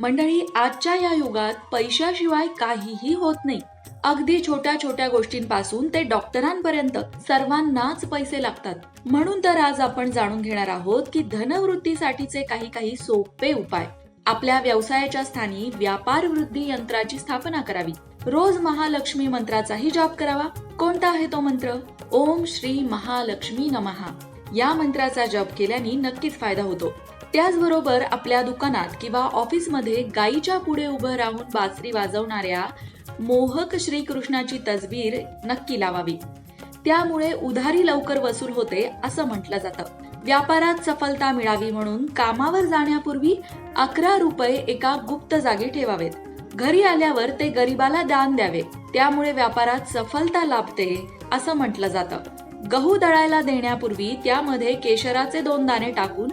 मंडळी आजच्या या युगात पैशाशिवाय काहीही होत नाही. अगदी छोट्या छोट्या गोष्टींपासून ते डॉक्टरांपर्यंत सर्वांनाच पैसे लागतात. म्हणून तर आज आपण जाणून घेणार आहोत की धनवृद्धीसाठीचे काही काही सोपे उपाय. आपल्या व्यवसायाच्या स्थानी व्यापार वृद्धी यंत्राची स्थापना करावी. रोज महालक्ष्मी मंत्राचाही जाप करावा. कोणता आहे तो मंत्र? ओम श्री महालक्ष्मी नमहा या मंत्राचा जप केल्याने नक्कीच फायदा होतो. त्याचबरोबर आपल्या दुकानात किंवा ऑफिसमध्ये गायीच्या पुढे उभं राहून बासरी वाजवणाऱ्या मोहक श्रीकृष्णाची तसबीर नक्की लावावी. त्यामुळे उधारी लवकर वसूल होते असं म्हटलं जातं. व्यापारात सफलता मिळावी म्हणून कामावर जाण्यापूर्वी अकरा रुपये एका गुप्त जागी ठेवावेत. घरी आल्यावर ते गरिबाला दान द्यावे. त्यामुळे व्यापारात सफलता लाभते असं म्हटलं जातं. गहू दळायला देण्यापूर्वी त्यामध्ये केशराचे दोन दाणे टाकून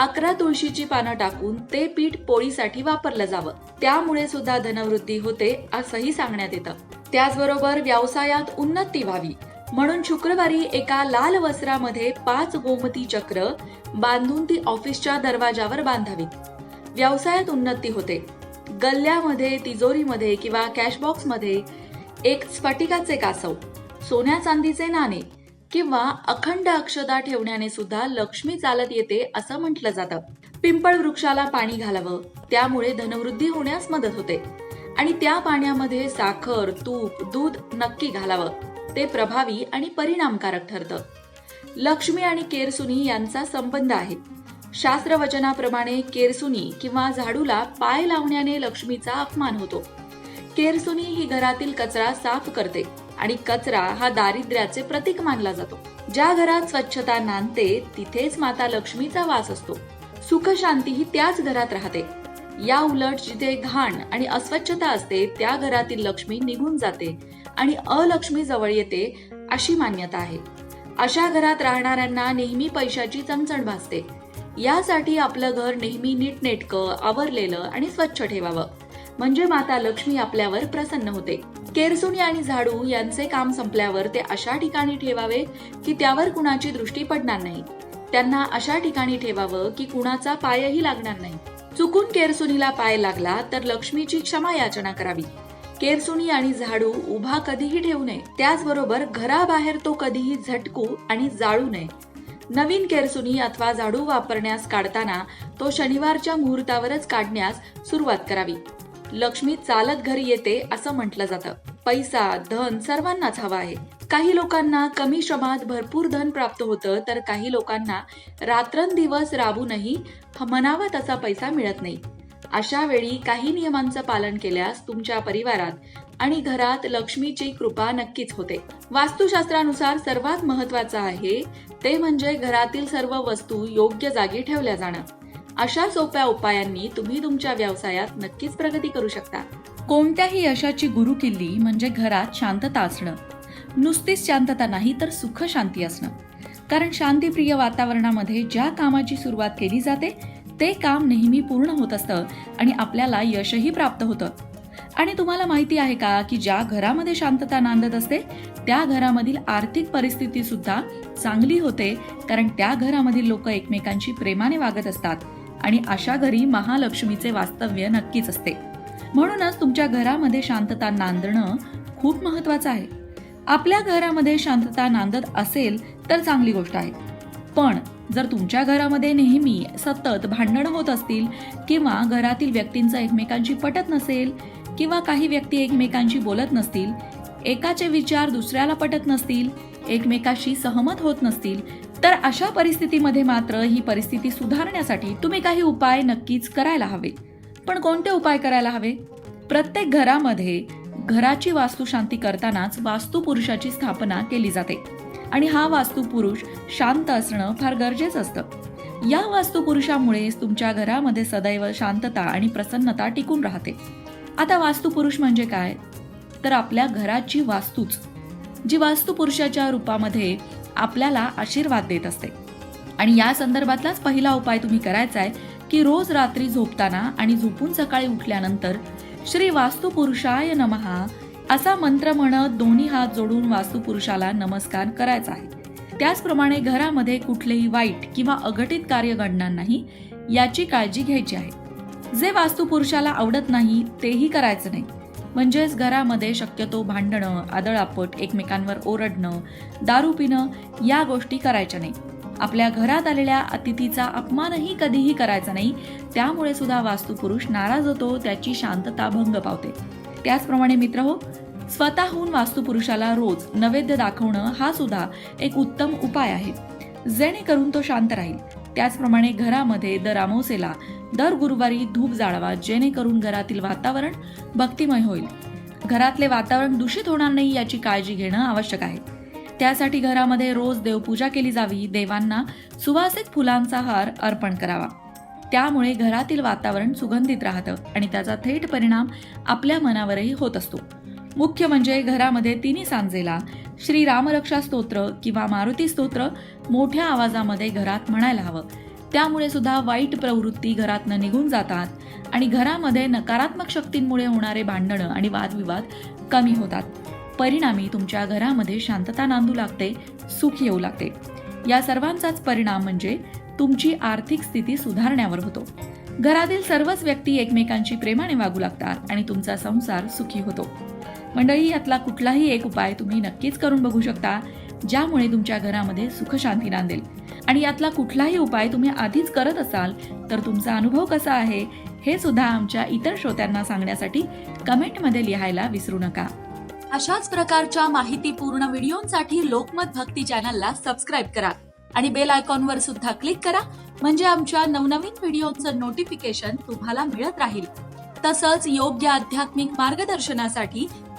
अकरा तुळशीची पानं टाकून ते पीठ पोळीसाठी वापरलं जावं. त्यामुळे सुद्धा धनवृद्धी होते असंही सांगण्यात येतं. त्याचबरोबर व्यवसायात उन्नती व्हावी. म्हणून शुक्रवारी एका लाल वस्त्रामध्ये पाच गोमती चक्र बांधून ती ऑफिसच्या दरवाजावर बांधावीत. व्यवसायात उन्नती होते. गल्ल्यामध्ये तिजोरीमध्ये किंवा कॅशबॉक्समध्ये एक स्फटिकाचे कासव सोन्या चांदीचे नाणे किंवा अखंड अक्षदा ठेवण्याने सुद्धा लक्ष्मी चालत येते असं म्हटलं जातं. पिंपळ वृक्षाला पाणी घालावं त्यामुळे धनवृद्धी होण्यास मदत होते. आणि त्या पाण्यामध्ये साखर तूप दूध नक्की घालावं. ते प्रभावी आणि परिणामकारक ठरतं. लक्ष्मी आणि केरसुनी यांचा संबंध आहे. शास्त्रवचनाप्रमाणे केरसुनी किंवा झाडूला पाय लावण्याने लक्ष्मीचा अपमान होतो. केरसुनी ही घरातील कचरा साफ करते. आणि कचरा हा दारिद्र्याचे प्रतीक मानला जातो. ज्या घरात स्वच्छता नांदते तिथेच माता लक्ष्मीचा वास असतो. सुख शांती ही त्याच घरात राहते. या उलट जिथे घाण आणि अस्वच्छता असते त्या घरातील लक्ष्मी निघून जाते आणि अलक्ष्मी जवळ येते अशी मान्यता आहे. अशा घरात राहणाऱ्यांना नेहमी पैशाची चणचण भासते. यासाठी आपलं घर नेहमी नीटनेटकं आवरलेलं आणि स्वच्छ ठेवावं. म्हणजे माता लक्ष्मी आपल्यावर प्रसन्न होते. केरसुनी आणि झाडू यांचे काम संपल्यावर ते अशा ठिकाणी ठेवावे की त्यावर कुणाची दृष्टी पडणार नाही. त्यांना अशा ठिकाणी ठेवावं की कुणाचा पायही लागणार नाही. चुकून केरसुनीला पाय लागला तर लक्ष्मीची क्षमा याचना करावी. केरसुनी आणि झाडू उभा कधीही ठेवू नये. त्याचबरोबर घराबाहेर तो कधीही झटकू आणि जाळू नये. नवीन केरसुनी अथवा झाडू वापरण्यास काढताना तो शनिवारच्या मुहूर्तावरच काढण्यास सुरुवात करावी. लक्ष्मी चालत घरी येते असं म्हटलं जातं. पैसा धन सर्वांनाच हवा आहे. काही लोकांना कमी श्रमात भरपूर धन प्राप्त होतं तर काही लोकांना रात्रंदिवस राबूनही मनावा तसा पैसा मिळत नाही. अशा वेळी काही नियमांचं पालन केल्यास तुमच्या परिवारात आणि घरात लक्ष्मीची कृपा नक्कीच होते. वास्तुशास्त्रानुसार सर्वात महत्वाचं आहे ते म्हणजे घरातील सर्व वस्तू योग्य जागी ठेवल्या जाणं. अशा सोप्या उपायांनी तुम्ही तुमच्या व्यवसायात नक्कीच प्रगती करू शकता. कोणत्याही यशाची गुरु किल्ली म्हणजे घरात शांतता असणं. नुसतीच शांतता नाही तर सुख शांती असणं. कारण शांतीप्रिय वातावरणामध्ये ज्या कामाची सुरुवात केली जाते ते काम नेहमी पूर्ण होत असतं आणि आपल्याला यशही प्राप्त होतं. आणि तुम्हाला माहिती आहे का की ज्या घरामध्ये शांतता नांदत असते त्या घरामधील आर्थिक परिस्थिती सुद्धा चांगली होते कारण त्या घरामधील लोक एकमेकांशी प्रेमाने वागत असतात. आणि अशा घरी महालक्ष्मीचे वास्तव्य नक्कीच असते. म्हणूनच तुमच्या घरामध्ये शांतता नांदणं खूप महत्वाचं आहे. आपल्या घरामध्ये शांतता नांदत असेल तर चांगली गोष्ट आहे. पण जर तुमच्या घरामध्ये नेहमी सतत भांडणं होत असतील किंवा घरातील व्यक्तींचं एकमेकांशी पटत नसेल किंवा काही व्यक्ती एकमेकांशी बोलत नसतील एकाचे विचार दुसऱ्याला पटत नसतील एकमेकाशी सहमत होत नसतील तर अशा परिस्थितीमध्ये मात्र ही परिस्थिती सुधारण्यासाठी तुम्ही काही उपाय नक्कीच करायला हवे. पण कोणते उपाय करायला हवे? प्रत्येक घरामध्ये घराची वास्तुशांती करतानाच वास्तुपुरुषाची स्थापना केली जाते. आणि हा वास्तुपुरुष शांत असणं फार गरजेचं असतं. या वास्तुपुरुषामुळेच तुमच्या घरामध्ये सदैव शांतता आणि प्रसन्नता टिकून राहते. आता वास्तुपुरुष म्हणजे काय? तर आपल्या घराची वास्तूच. जी वास्तुपुरुषाच्या रूपामध्ये आपल्याला आशीर्वाद देत असते. आणि या संदर्भातलाच पहिला उपाय तुम्ही करायचा आहे की रोज रात्री झोपताना आणि झोपून सकाळी उठल्यानंतर श्री वास्तुपुरुषाय नमहा असा मंत्र म्हणत दोन्ही हात जोडून वास्तुपुरुषाला नमस्कार करायचा आहे. त्याचप्रमाणे घरामध्ये कुठलेही वाईट किंवा अघटित कार्य घडणार नाही याची काळजी घ्यायची आहे. जे वास्तुपुरुषाला आवडत नाही तेही करायचं नाही. म्हणजेच घरामध्ये शक्यतो भांडणं आदळापट एकमेकांवर ओरडणं दारू पिणं या गोष्टी करायच्या नाही. आपल्या घरात आलेल्या अतिथीचा अपमानही कधीही करायचा नाही. त्यामुळे सुद्धा वास्तुपुरुष नाराज होतो त्याची शांतता भंग पावते. त्याचप्रमाणे मित्र हो स्वतःहून वास्तुपुरुषाला रोज नैवेद्य दाखवणं हा सुद्धा एक उत्तम उपाय आहे. जेणेकरून तो शांत राहील. त्याचप्रमाणे घरामध्ये दर अमावसेला दर गुरुवारी धूप जाळवा जेणेकरून घरातील वातावरण भक्तिमय होईल. घरातले वातावरण दूषित होणार नाही याची काळजी घेणं आवश्यक आहे. त्यासाठी घरामध्ये रोज देवपूजा केली जावी देवांना सुवासिक फुलांचा हार अर्पण करावा. त्यामुळे घरातील वातावरण सुगंधित राहतं आणि त्याचा थेट परिणाम आपल्या मनावरही होत असतो. मुख्य म्हणजे घरामध्ये तिन्ही सांजेला श्री रामरक्षा स्तोत्र किंवा मारुती स्तोत्र मोठ्या आवाजामध्ये घरात म्हणायला हवं. त्यामुळे सुद्धा वाईट प्रवृत्ती घरातनं निघून जातात आणि घरामध्ये नकारात्मक शक्तींमुळे होणारे भांडणं आणि वादविवाद कमी होतात. परिणामी तुमच्या घरामध्ये शांतता नांदू लागते सुख येऊ लागते. या सर्वांचाच परिणाम म्हणजे तुमची आर्थिक स्थिती सुधारण्यावर होतो. घरातील सर्वच व्यक्ती एकमेकांशी प्रेमाने वागू लागतात आणि तुमचा संसार सुखी होतो. मंडळी यातला कुठलाही एक उपाय तुम्ही नक्कीच करून बघू शकता. ज्यामुळे तुमच्या घरामध्ये सुखशांती नांदेल. आणि यातला कुठलाही उपाय तुम्ही आधीच करत असाल तर तुमचा अनुभव कसा आहे हे सुद्धा आमच्या इतर श्रोत्यांना सांगण्यासाठी कमेंटमध्ये लिहायला विसरू नका. अशाच प्रकारच्या माहितीपूर्ण व्हिडिओंसाठी लोकमत भक्ती चॅनलला सबस्क्राईब करा आणि बेल आयकॉनवर सुद्धा क्लिक करा म्हणजे आमच्या नवनवीन व्हिडिओचं नोटिफिकेशन तुम्हाला मिळत राहील. तसंच योग्य आध्यात्मिक मार्गदर्शनासाठी